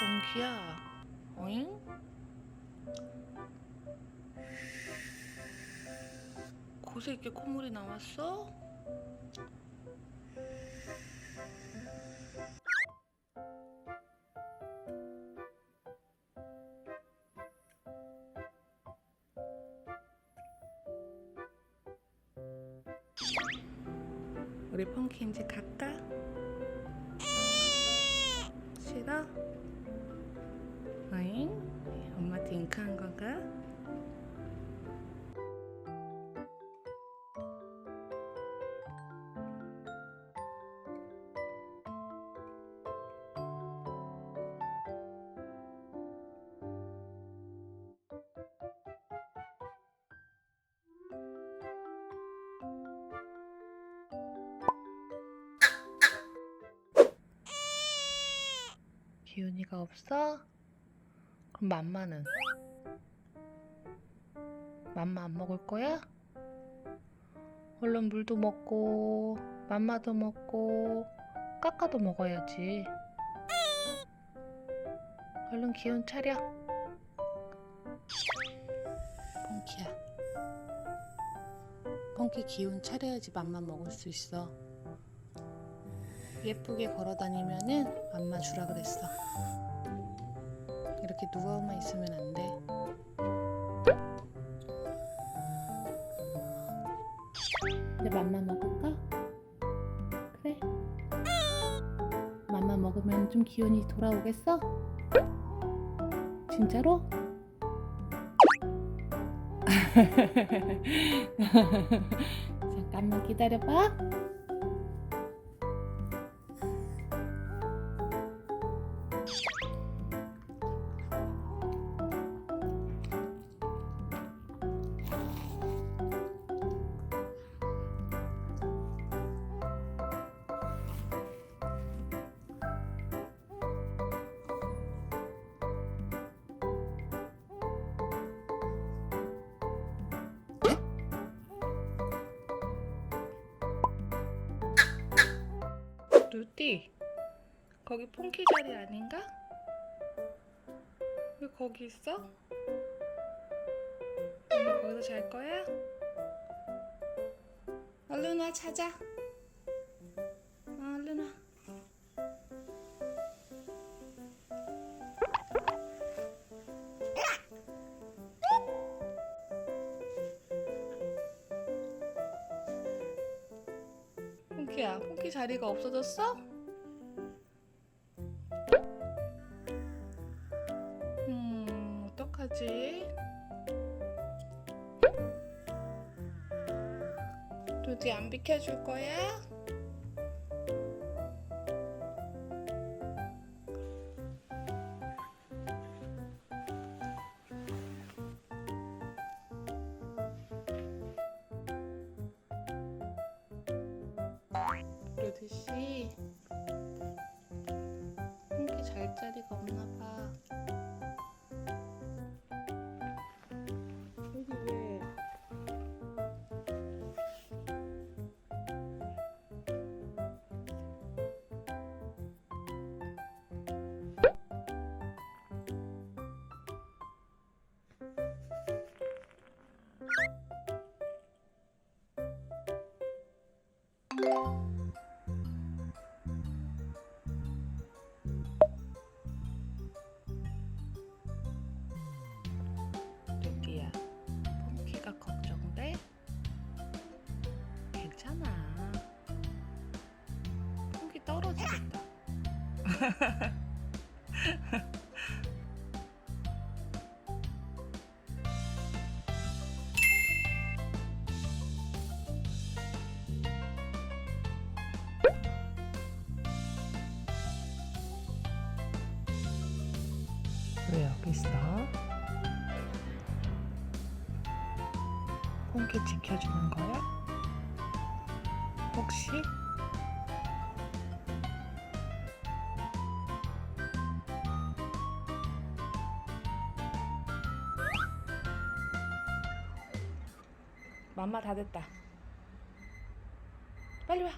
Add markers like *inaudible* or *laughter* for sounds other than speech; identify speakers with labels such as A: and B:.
A: 몽키야, 어잉? 곳에 이렇게 콧물이 나왔어? 우리 펑키 이제 갈까? 잉크한 건가? 기훈이가 없어? 그럼 맘마는? 맘마 안 먹을 거야? 얼른 물도 먹고 맘마도 먹고 까까도 먹어야지 얼른 기운 차려 펑키야 펑키 기운 차려야지 맘마 먹을 수 있어 예쁘게 걸어 다니면은 맘마 주라 그랬어. 이렇게 누워만 있으면 안 돼. 이제 맘마 먹을까? 그래. 맘마 먹으면 좀 기운이 돌아오겠어? 진짜로? *laughs* 잠깐만 기다려봐. 루티 거기 폰키 자리 아닌가? 왜 거기 있어? 엄마 거기서 잘 거야? 얼른 와 자자 폰키야 폰키 자리가 없어졌어? 음, 어떡하지? 루디 안 비켜줄 거야? 씨, 폰키 잘 자리가 없나 봐. 여기 왜 여기 있어? 폰키 지켜주는 거야? 혹시? 맘마 다 됐다. 빨리 와.